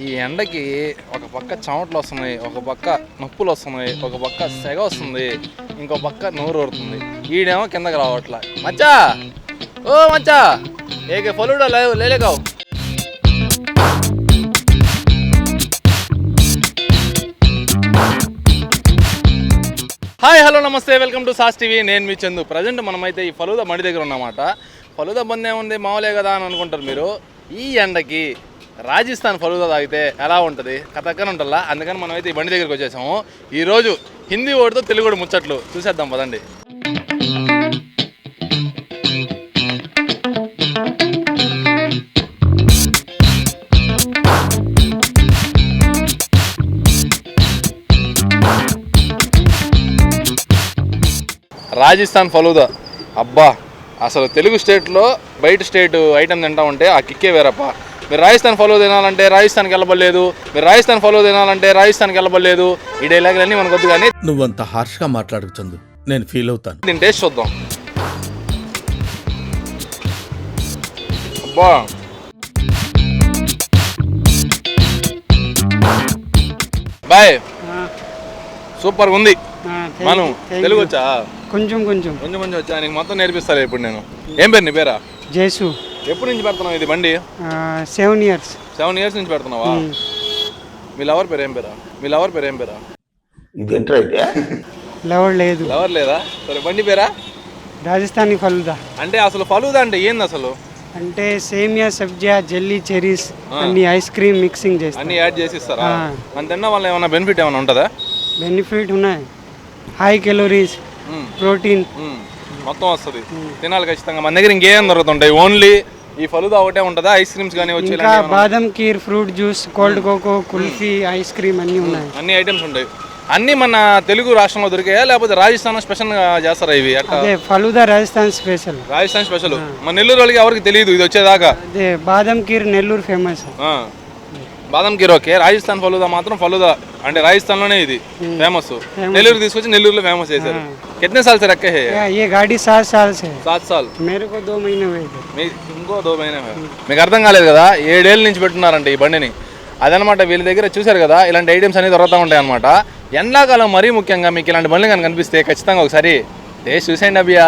ఈ ఎండకి ఒక పక్క చెమటలు వస్తున్నాయి ఒక పక్క నొప్పులు వస్తున్నాయి ఒక పక్క సెగ వస్తుంది ఇంకో పక్క నోరు ఊరుతుంది. ఈడేమో కిందకి రావట్లా. మచ్చా! ఓ మచ్చా! ఏకే ఫలుడా లేవు లేలేగావు హాయ్ హలో నమస్తే వెల్కమ్ టు సాస్ టీవీ. నేను మీ చందు. ప్రజెంట్ మనమైతే ఈ ఫలుదా మడి దగ్గర ఉన్నమాట. ఫలుదా బంద్ ఏముంది? మామూలే కదా అని అనుకుంటారు మీరు. ఈ ఎండకి రాజస్థాన్ ఫలుదా తాగితే ఎలా ఉంటుంది? కథక్కన ఉంటుందా అందుకని మనమైతే ఈ బండి దగ్గరికి వచ్చేసాము. ఈరోజు హిందీ ఓడితో తెలుగు ముచ్చట్లు చూసేద్దాం పదండి. రాజస్థాన్ ఫలూదా. అబ్బా అసలు తెలుగు స్టేట్లో బయట స్టేట్ ఐటమ్ తింటా ఉంటే ఆ కిక్కే వేరప్ప. మీరు రాజస్థాన్ ఫలో తినాలంటే రాజస్థాన్కి వెళ్ళబడలేదు. మీరు రాజస్థాన్ ఫలో తినాలంటే రాజస్థాన్కి వెళ్ళబడలేదు. ఈ డైలాగులన్నీ మనకు వద్దు కానీ నువ్వంత హార్ష్గా మాట్లాడకు చందు. నేను ఫీల్ అవుతాను. దీని టేస్ట్ చూద్దాం. అబ్బా. బాయ్. సూపర్గా ఉంది. మనం తెలుగు వచ్చా? కొంచెం కొంచెం. కొంచెం కొంచెం వచ్చా? నీకు మొత్తం నేర్పిస్తాను ఇప్పుడు నేను. ఏం పేరు నీ పేరా? జేసు. ఎప్పటి నుంచి పెడుతున్నావు ఇది బండి? సెవెన్ ఇయర్స్ సెవెన్ ఇయర్స్ నుంచి పెడుతున్నావా? మీ లవర్ పేరు ఏం పేరా? మీ లవర్ పేరు ఏం పేరా? లవర్ లేదు. లవర్ లేదా? సరే బండి పేరా? రాజస్థానీ ఫలుదా. అంటే అసలు ఫలూదా అంటే ఏంది అసలు? అంటే సేమియా సబ్జియా జెల్లీ చెరీస్ అన్ని ఐస్ క్రీమ్ మిక్సింగ్ చేస్తాం. అన్ని యాడ్ చేసి ఇస్తారా ఆ. మన తిన్న వల్ల ఏమైనా బెనిఫిట్ ఏమైనా ఉంటుందా? బెనిఫిట్ ఉన్నాయి. High calories. ప్రోటీన్. మొత్తం వస్తుంది. తినాలి ఖచ్చితంగా. మన దగ్గర ఇంకేం దొరుకుతుంటాయి? ఓన్లీ ఈ ఫలూదా ఒకటే ఉంటుందా? ఐస్ క్రీమ్స్ కానీ వచ్చి ఇంకా బాదం kheer fruit juice cold coco kulfi ice cream అన్ని ఉన్నాయి. అన్ని ఐటమ్స్ ఉంటాయి. అన్ని మన తెలుగు రాష్ట్రంలో దొరికాయా? లేకపోతే రాజస్థాన్ స్పెషల్గా చేస్తారా ఇవి? ఫలుదా రాజస్థాన్ స్పెషల్ రాజస్థాన్ స్పెషల్ మన నెల్లూరు వాళ్ళకి ఎవరికి తెలియదు? ఇది వచ్చేదాకా. బాదం కీర్ నెల్లూరు ఫేమస్. బాదం కీర్ ఓకే. రాజస్థాన్ ఫలుదా మాత్రం ఫలుదా. అంటే రాజస్థాన్లోనే ఇది ఫేమస్ నెల్లూరు తీసుకొచ్చి నెల్లూరులో ఫేమస్ చేశారు. कितने సార్ సార్ रखे ఏ గాడి సార్. सात సార్ से सात साल मेरे మే ఇంకో దో మహిళ మీకు అర్థం కాలేదు కదా? ఏడేళ్ళ నుంచి పెట్టున్నారంట ఈ బండిని. అదనమాట వీళ్ళ దగ్గర చూశారు కదా? ఇలాంటి ఐటమ్స్ అనేవి దొరుకుతూ ఉంటాయి అనమాట ఎండాకాలం మరీ ముఖ్యంగా మీకు ఇలాంటి బండ్లు కనిపిస్తే ఖచ్చితంగా ఒకసారి. టేస్ట్ చూసేయండి అభియా.